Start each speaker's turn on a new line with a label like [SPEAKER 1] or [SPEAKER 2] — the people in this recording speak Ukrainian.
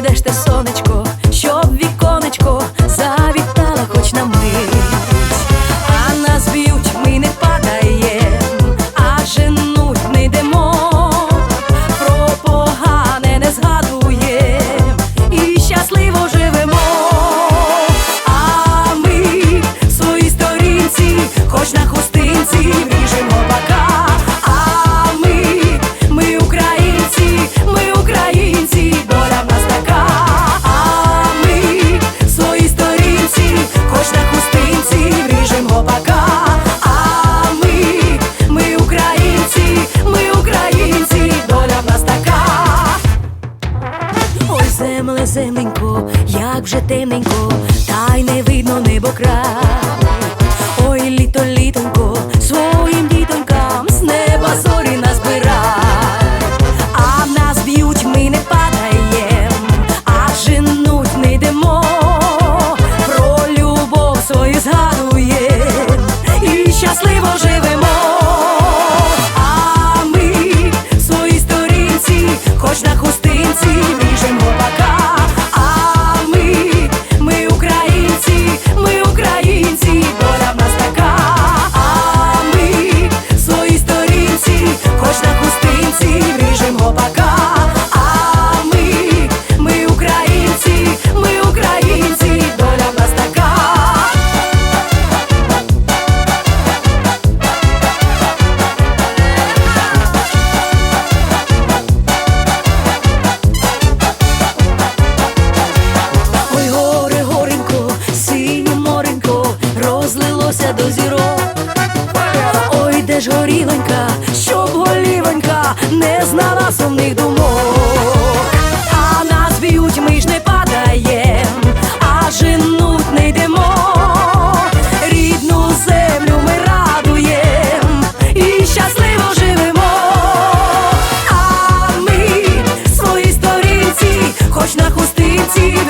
[SPEAKER 1] desta земле, земленько, як вже темненько, та й не видно небо край. Ой, літо піднялася до зірок. Ой, де ж горілонька, щоб голівенька не знала сумних думок, а нас б'ють, ми ж не падаєм, а женуть не йдемо. Рідну землю ми радуєм і щасливо живемо. А ми свої сторінці, хоч на хустинці.